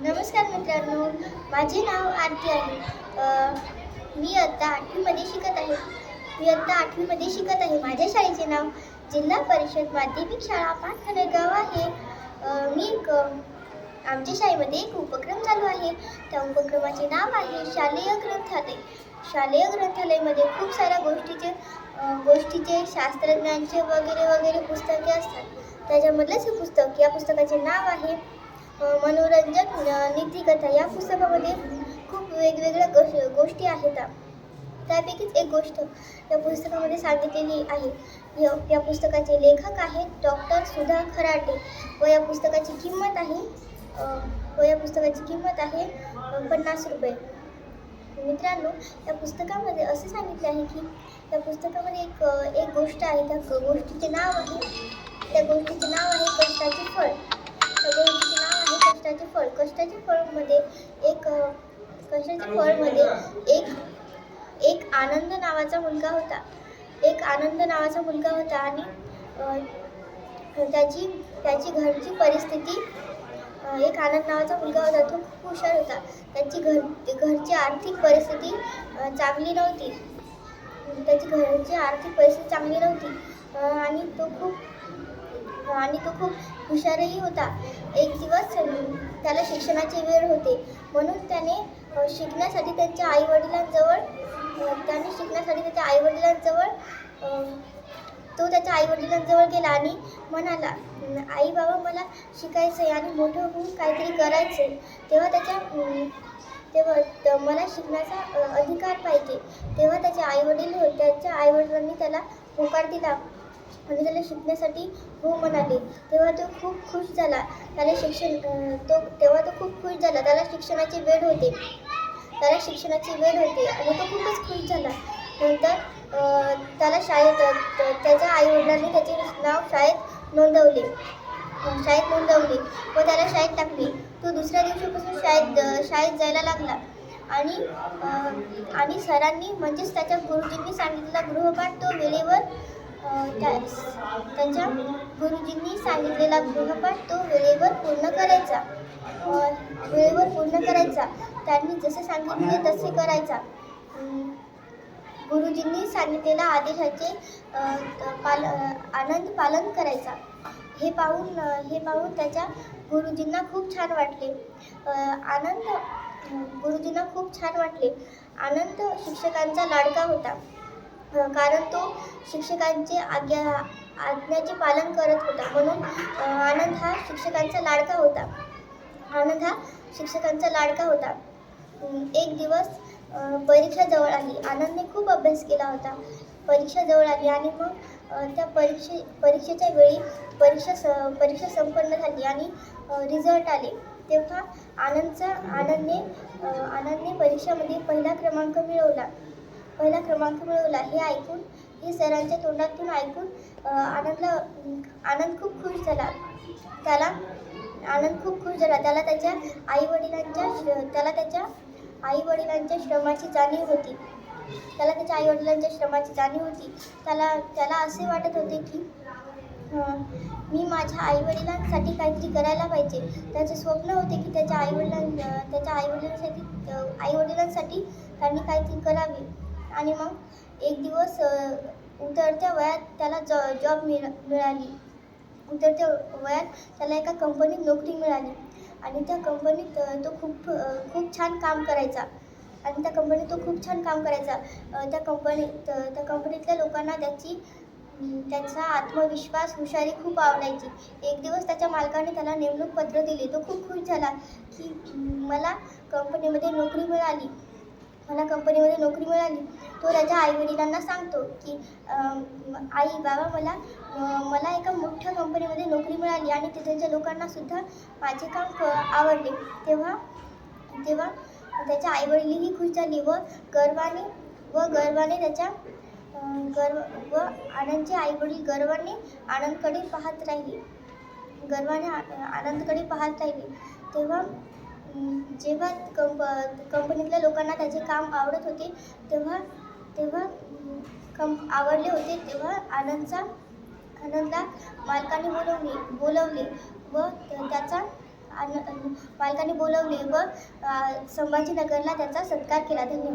नमस्कार मित्रांनो माझे नाव आरती आहे. मी आत्ता आठवीमध्ये शिकत आहे. मी आत्ता आठवीमध्ये शिकत आहे. माझ्या शाळेचे नाव जिल्हा परिषद माध्यमिक शाळा पाटखणगाव आहे. मी एक आमच्या शाळेमध्ये एक उपक्रम चालू आहे. त्या उपक्रमाचे नाव आहे शालेय ग्रंथालय. शालेय ग्रंथालयामध्ये खूप साऱ्या गोष्टीचे गोष्टीचे शास्त्रज्ञांचे वगैरे वगैरे पुस्तके असतात. त्याच्यामधलेच हे पुस्तक या पुस्तकाचे नाव आहे मनोरंजक नीतिकथा या पुस्तकामध्ये खूप वेगवेगळ्या गोष गोष्टी आहेत. त्यापैकीच एक गोष्ट या पुस्तकामध्ये सांगितलेली आहे. या या पुस्तकाचे लेखक आहेत डॉक्टर सुधा खराटे व या पुस्तकाची किंमत आहे व या पुस्तकाची किंमत आहे पन्नास रुपये. मित्रांनो या पुस्तकामध्ये असे सांगितले आहे की त्या पुस्तकामध्ये एक एक गोष्ट आहे. त्या गोष्टीचे नाव आहे त्या गोष्टीचे नाव आहे कष्टाचे फळ. कष्टाचे फळ कष्टाचे फळमध्ये एक अ, कष्टाचे फळमध्ये एक एक आनंद नावाचा मुलगा होता. एक आनंद नावाचा मुलगा होता आणि त्याची त्याची घरची परिस्थिती एक आनंद नावाचा मुलगा होता. तो खूप हुशार होता. त्याची घर घरची आर्थिक परिस्थिती चांगली नव्हती. त्याची घरची आर्थिक परिस्थिती चांगली नव्हती. आणि तो खूप आणि तो खूप हुशारही होता. एक दिवस त्याला शिक्षणाची वेळ होते. म्हणून त्याने शिकण्यासाठी त्यांच्या आईवडिलांजवळ अ, त्याने शिकण्यासाठी त्याच्या आईवडिलांजवळ तो त्याच्या आईवडिलांजवळ गेला आणि म्हणाला आई बाबा मला शिकायचं आहे आणि मोठं होऊन काहीतरी करायचं आहे तेव्हा त्याच्या तेव्हा मला शिकण्याचा अधिकार पाहिजे. तेव्हा त्याचे आईवडील त्याच्या आईवडिलांनी त्याला होकार दिला. आणि त्याला शिकण्यासाठी हो म्हणाले. तेव्हा तो खूप खुश झाला. त्याला शिक्षण तो तेव्हा तो खूप खुश झाला. त्याला शिक्षणाची वेळ होते. त्याला शिक्षणाची वेळ होती आणि तो खूपच खुश झाला. नंतर त्याला शाळेत त्याच्या आईवडिलांनी त्याचे नाव शाळेत नोंदवले. शाळेत नोंदवली व त्याला शाळेत टाकली. तो दुसऱ्या दिवशीपासून शाळेत शाळेत जायला लागला. आणि आणि सरांनी म्हणजेच त्याच्या गुरुजींनी सांगितलेला गृहपाठ तो वेळेवर त्याच्या गुरुजींनी सांगितलेला गृहपाठ तो वेळेवर पूर्ण करायचा. वेळेवर पूर्ण करायचा. त्यांनी जसे सांगितले तसे करायचा. गुरुजींनी सांगितलेल्या आदेशाचे पाल आनंद पालन करायचा. हे पाहून हे पाहून त्याच्या गुरुजींना खूप छान वाटले. आनंद गुरुजींना खूप छान वाटले. आनंद शिक्षकांचा लाडका होता. कारण तो शिक्षकांचे आज्ञा आज्ञाचे पालन करत होता. म्हणून आनंद हा शिक्षकांचा लाडका होता. आनंद हा शिक्षकांचा लाडका होता. एक दिवस परीक्षा जवळ आली. आनंदने खूप अभ्यास केला होता. परीक्षा जवळ आली आणि मग त्या परीक्षे परीक्षेच्या वेळी परीक्षा स परीक्षा संपन्न झाली आणि रिझल्ट आले. तेव्हा आनंदचा आनंदने आनंदने परीक्षामध्ये पहिला क्रमांक मिळवला. पहिला क्रमांक मिळवला. हे ऐकून हे सरांच्या तोंडातून ऐकून आनंदला आनंद खूप खुश झाला. त्याला आनंद खूप खुश झाला. त्याला त्याच्या आईवडिलांच्या त्याला त्याच्या आईवडिलांच्या श्रमाची जाणीव होती. त्याला त्याच्या आईवडिलांच्या श्रमाची जाणीव होती. त्याला त्याला असे वाटत होते की मी माझ्या आईवडिलांसाठी काहीतरी करायला पाहिजे. त्याचे स्वप्न होते की त्याच्या आईवडिलां त्याच्या आईवडिलांसाठी आईवडिलांसाठी त्यांनी काहीतरी करावे. आणि मग एक दिवस उतरत्या वयात त्याला जॉ जॉब मिळ मिळाली. उतरत्या वयात त्याला एका कंपनीत नोकरी मिळाली. आणि त्या कंपनीत तो खूप खूप छान काम करायचा. आणि त्या कंपनीत तो खूप छान काम करायचा. त्या कंपनीत त्या कंपनीतल्या लोकांना त्याची त्याचा आत्मविश्वास हुशारी खूप आवडायची. एक दिवस त्याच्या मालकाने त्याला नेमणूक पत्र दिले. तो खूप खुश झाला की मला कंपनीमध्ये नोकरी मिळाली. मला कंपनीमध्ये नोकरी मिळाली. तो त्याच्या आईवडिलांना सांगतो की आई बाबा मला मला एका मोठ्या कंपनीमध्ये नोकरी मिळाली आणि तिथलच्या लोकांना सुद्धा माझे काम क आवडले. तेव्हा तेव्हा त्याच्या आईवडीलही खुश झाली व गर्वाने व गर्वाने त्याच्या गर्व व आनंदचे आईवडील गर्वाने आनंदकडे पाहत राहिले. गर्वाने आ- आनंदकडे पाहत राहिले. तेव्हा जेव्हा कंप कंपनीतल्या लोकांना त्याचे काम आवडत होते तेव्हा तेव्हा कम कंप आवडले होते तेव्हा आनंदचा आनंदला मालकाने बोलवले बोलवले व त्याचा आन मालकाने बोलवले व संभाजीनगरला त्याचा सत्कार केला. धन्यवाद.